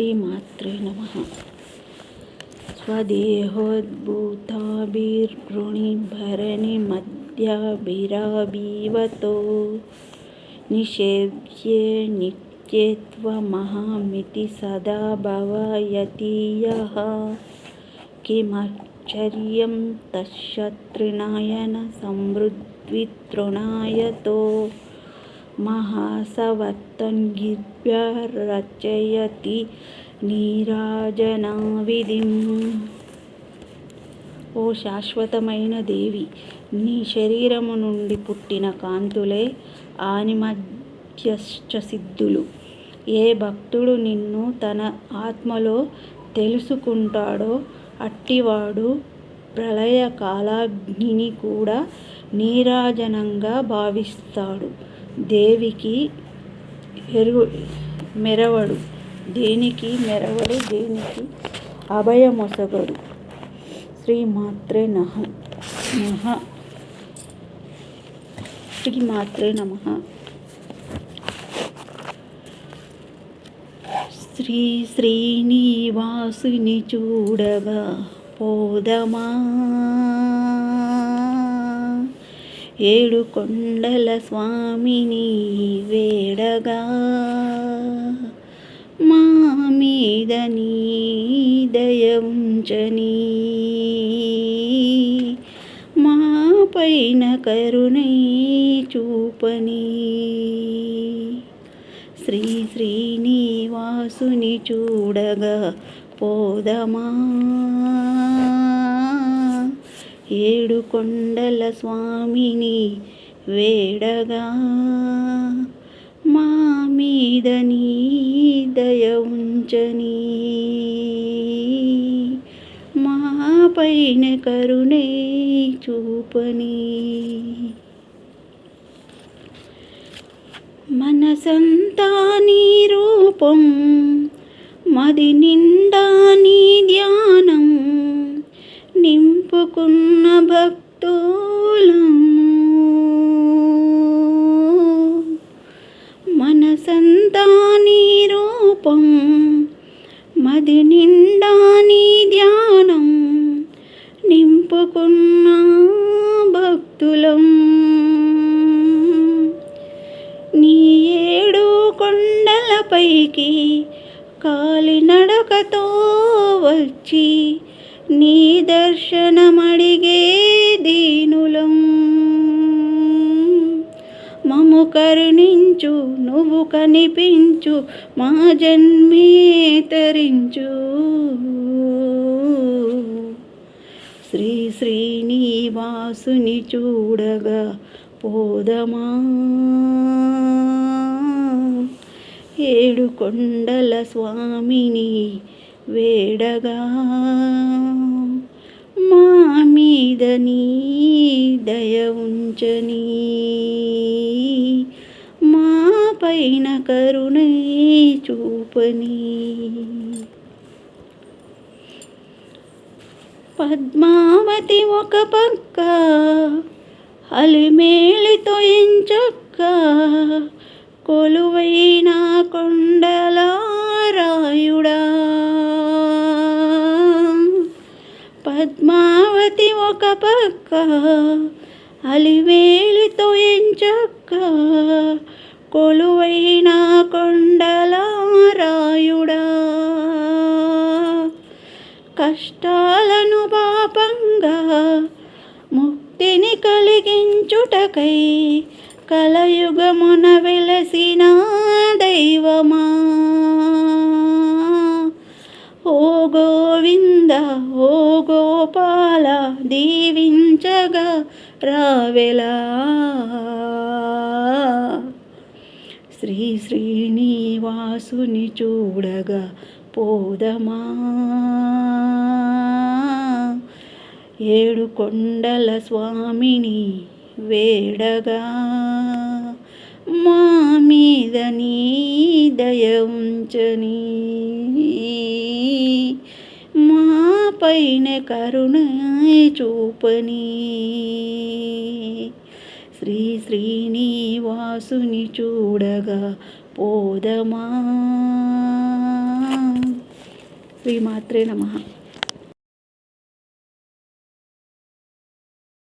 श्रीमात्रे नमः। स्वदेहोद्भूताभिर्गृणिभरणिमद्याभिराभिवतो निषेव्ये नित्ये त्वमहमिति सदा भवयति यः। किमश्चर्यं तच्छत्रिणायन समृद्वितृणायतो महासवत्तन्गिर्भ्यरचयति నీరాజనావిధిం ఓ శాశ్వతమైన దేవి నీ శరీరము నుండి పుట్టిన కాంతులే ఆనిమధ్యశ్చ సిద్ధులు ఏ భక్తుడు నిన్ను తన ఆత్మలో తెలుసుకుంటాడో అట్టివాడు ప్రళయ కాలాగ్నిని కూడా నీరాజనంగా భావిస్తాడు దేవికి ఎరుగు మెరవడు. దేనికి మెరవడు? దేనికి అభయమొసగడు. శ్రీమాత్రే నహ నహ శ్రీమాత్రే నమ. శ్రీ శ్రీనివాసుని చూడగా పోదమా? ఏడు కొండల స్వామిని వేడగా మా మీద నీ దయ ఉంచని. మా పైన కరుణై చూపని. శ్రీ శ్రీనివాసుని చూడగా పోదమా? ఏడు కొండల స్వామిని వేడగా మా మీద నీ దయ ఉంచని. మా పైన కరుణే చూపని. మనసంతా నీ రూపం మది నిండా నీ ధ్యానం నిలుపుకున్న భక్తులము. మనసంతా నీ రూపం మది నిండా నీ ధ్యానం నింపుకున్న భక్తులం. నీ ఏడు కొండలపైకి కాలినడకతో వచ్చి నీ దర్శనమడిగే దీనులం. మము కరుణించు నువ్వు కనిపించు మా జన్మే తరించు. శ్రీ శ్రీనివాసుని చూడగా పోదమా? ఏడు కొండల స్వామిని వేడగా. మా మీద నీ దయ ఉంచని. మా పైన కరుణై చూపని. పద్మావతి ఒక పక్క అలిమేలితో ఎంచక్క కొలువైన కొండలారాయుడా పద్మావతి ఒక పక్క అలివేలితో ఎంచక్క కొలువైన కొండలారాయుడా. కష్టాలను పాపంగా ముక్తిని కలిగించుటకై కలయుగమున వెలసిన దైవమా? గోవింద ఓ గోపాల దీవించగా రావెలా. శ్రీ శ్రీనివాసుని చూడగా పోదమా. ఏడు కొండల స్వామిని వేడగా. మా మీద నీ దయ ఉంచని మా పైన కరుణ చూపని. శ్రీ శ్రీనివాసుని చూడగా పోదమా. శ్రీమాత్రే నమ.